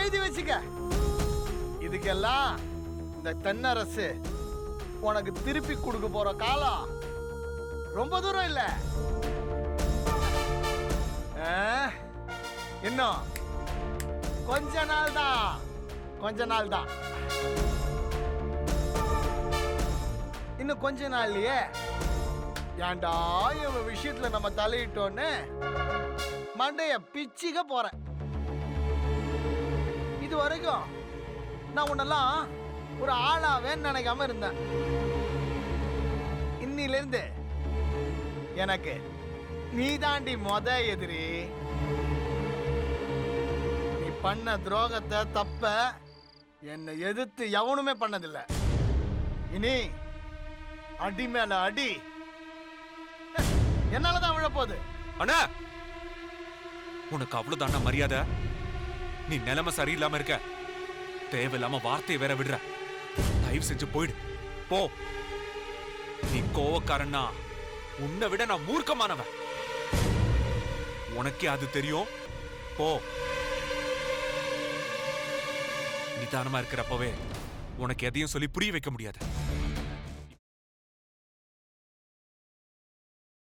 எழுதி வச்சுக்க. இதுக்கெல்லாம் இந்த தென்னரசு உனக்கு திருப்பி கொடுக்க போற காலம் ரொம்ப தூரம் இல்ல. ஆ, இன்னும் கொஞ்ச நாள் தான் கொஞ்ச நாள் தான். இன்னும் கொஞ்ச நாள்லயே ஏன்டா இவன் விஷயத்துல நம்ம தலையிட்டோன்னு மண்டைய பிச்சிக்க போறேன். இது வரைக்கும் நான் உன்னெல்லாம் ஒரு ஆளாவேன்னு நினைக்காம இருந்தேன். இன்னிலிருந்து எனக்கு நீ தாண்டி மொத எதிரி. நீ பண்ண துரோகத்தை தப்ப என்னை எதிர்த்து எவனுமே பண்ணதில்ல. இனி அடி மேல அடி. என்னாலதான் விழப்போகுது? அண்ணா உனக்கு அவ்வளவுதான் மரியாதை? நீ நிலைமை சரியில்லாம இருக்க. தேவையில்லாம வார்த்தையை வேற விடுற. தயவு செஞ்சு போயிடு. போ. நீ கோவக்காரன்னா உன்னை விட நான் மூர்க்கமானவன். உனக்கே அது தெரியும். போ. நிதானமா இருக்கிறப்பவே உனக்கு எதையும் சொல்லி புரிய வைக்க முடியாது.